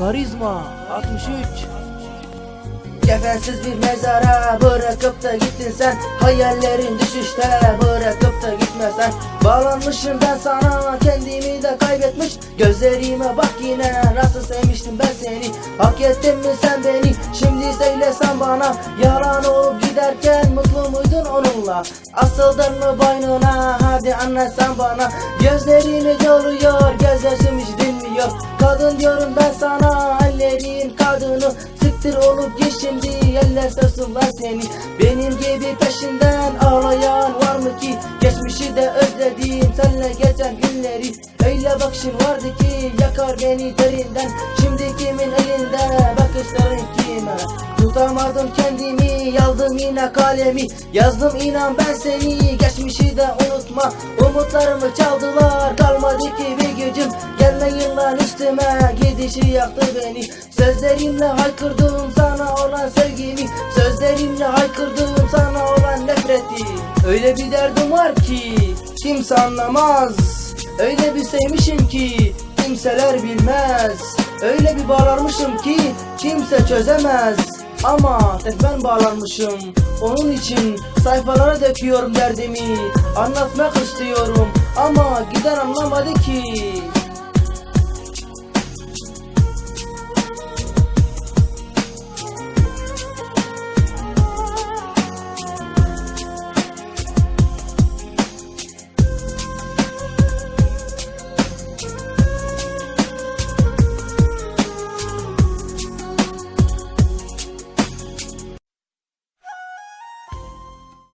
Karizma 63 Kefensiz bir mezara bırakıp da gittin sen. Hayallerin düşüşte bırakıp da gitmesen. Bağlanmışım ben sana kendimi de kaybetmiş. Gözlerime bak yine nasıl sevmiştim ben seni. Hak ettin mi sen beni? Şimdi söylesen bana. Yalan olup giderken mutlu muydun onunla? Asıldın mı boynuna? Hadi anlat sen bana. Gözlerini doluyor kadını Siktir olup git şimdi eller sarsınlar seni Benim gibi peşinden ağlayan var mı ki? Geçmişi de özledim senle geçen günleri. Öyle bakışın vardı ki yakar beni derinden. Şimdi kimin elinde bakışların kime? Tutamadım kendimi yazdım yine kalemi. Yazdım inan ben seni geçmişi de unutma. Umutlarımı çaldılar kalmadı ki bir gücüm. Gelme yıllar üstüme gidişi yaktı beni. Sözlerimle haykırdım sana olan sevgimi. Sözlerimle haykırdım sana olan nefreti. Öyle bir derdim var ki kimse anlamaz. Öyle bir sevmişim ki kimseler bilmez. Öyle bir bağlanmışım ki kimse çözemez. Ama tek ben bağlanmışım. Onun için sayfalara döküyorum derdimi. Anlatmak istiyorum ama giden anlamadı ki